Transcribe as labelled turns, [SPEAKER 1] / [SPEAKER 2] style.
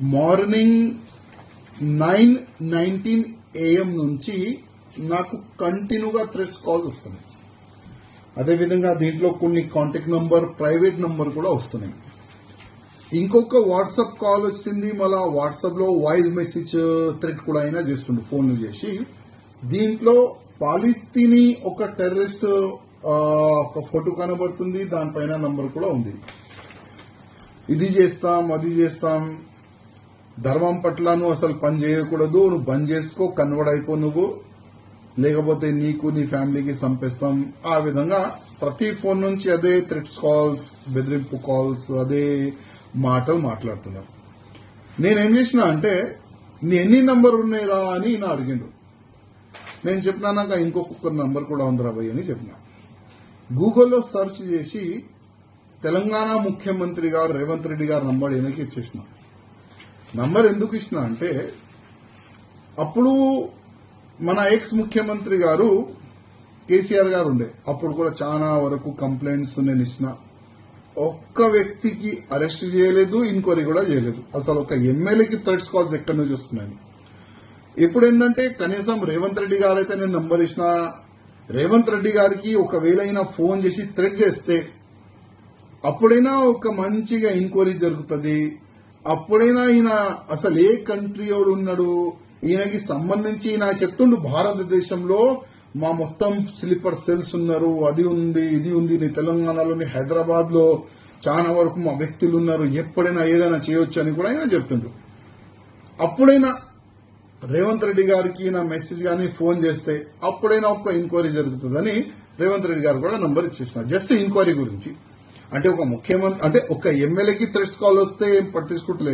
[SPEAKER 1] Morning nine nineteen AM నుంచి నాకు కంటిన్యూగా థ్రెడ్స్ కాల్స్ వస్తున్నాయి. అదేవిధంగా దీంట్లో కొన్ని కాంటాక్ట్ నంబర్ ప్రైవేట్ నంబర్ కూడా వస్తున్నాయి. ఇంకొక వాట్సాప్ కాల్ వచ్చింది మళ్ళా వాట్సాప్లో వాయిస్ మెసేజ్ థ్రెడ్ కూడా అయినా చేస్తుండే ఫోన్లు చేసి. దీంట్లో పాలిస్తీనీ ఒక టెర్రరిస్ట్ ఒక ఫోటో కనబడుతుంది దానిపైన నంబర్ కూడా ఉంది. ఇది చేస్తాం అది చేస్తాం ధర్మం పట్ల నువ్వు అసలు పని చేయకూడదు నువ్వు బంద్ చేసుకో కన్వర్ట్ అయిపో నువ్వు. లేకపోతే నీకు నీ ఫ్యామిలీకి చంపేస్తాం ఆ విధంగా ప్రతి ఫోన్ నుంచి అదే థ్రెట్స్ కాల్స్ బెదిరింపు కాల్స్ అదే మాటలు మాట్లాడుతున్నారు. నేనేం చేసిన అంటే నీ ఎన్ని నంబర్ ఉన్నాయిరా అని నా అడిగిండు. నేను చెప్పినాక ఇంకొక నంబర్ కూడా ఉందిరా భయ్ అని చెప్పిన. గూగుల్లో సెర్చ్ చేసి తెలంగాణ ముఖ్యమంత్రి గారు రేవంత్ రెడ్డి గారు నంబర్ వెనక్కి ఇచ్చేసిన. నంబర్ ఎందుకు ఇచ్చిన అంటే అప్పుడు మన ఎక్స్ ముఖ్యమంత్రి గారు కేసీఆర్ గారు ఉండే. అప్పుడు కూడా చాలా వరకు కంప్లైంట్స్ నేను ఇచ్చిన ఒక్క వ్యక్తికి అరెస్ట్ చేయలేదు ఇంక్వైరీ కూడా చేయలేదు. అసలు ఒక ఎమ్మెల్యేకి థ్రెడ్స్ కాల్స్ ఎక్కడి నుంచి వస్తున్నాయి? ఇప్పుడు ఏంటంటే కనీసం రేవంత్ రెడ్డి గారైతే నేను నంబర్ ఇచ్చిన రేవంత్ రెడ్డి గారికి ఒకవేళ అయినా ఫోన్ చేసి థ్రెడ్ చేస్తే అప్పుడైనా ఒక మంచిగా ఎంక్వైరీ జరుగుతుంది. అప్పుడైనా ఈయన అసలు ఏ కంట్రీ ఎవడు ఉన్నాడు? ఈయనకి సంబంధించి ఈయన చెప్తుండు భారతదేశంలో మా మొత్తం స్లీపర్ సెల్స్ ఉన్నారు అది ఉంది ఇది ఉంది. నీ తెలంగాణలోని హైదరాబాద్లో చాలా వరకు మా వ్యక్తులు ఉన్నారు. ఎప్పుడైనా ఏదైనా చేయొచ్చు అని కూడా ఆయన చెప్తుండ్రు అప్పుడైనా రేవంత్ రెడ్డి గారికి నా మెసేజ్ కానీ ఫోన్ చేస్తే అప్పుడైనా ఒక్క ఎంక్వైరీ జరుగుతుందని రేవంత్ రెడ్డి గారు కూడా నంబర్ ఇచ్చేసిన జస్ట్ ఎంక్వైరీ గురించి. అంటే ఒక ముఖ్యమంత్రి అంటే ఒక ఎమ్మెల్యేకి థ్రెడ్స్ కాల్ వస్తే ఏం పట్టించుకుంటలేదు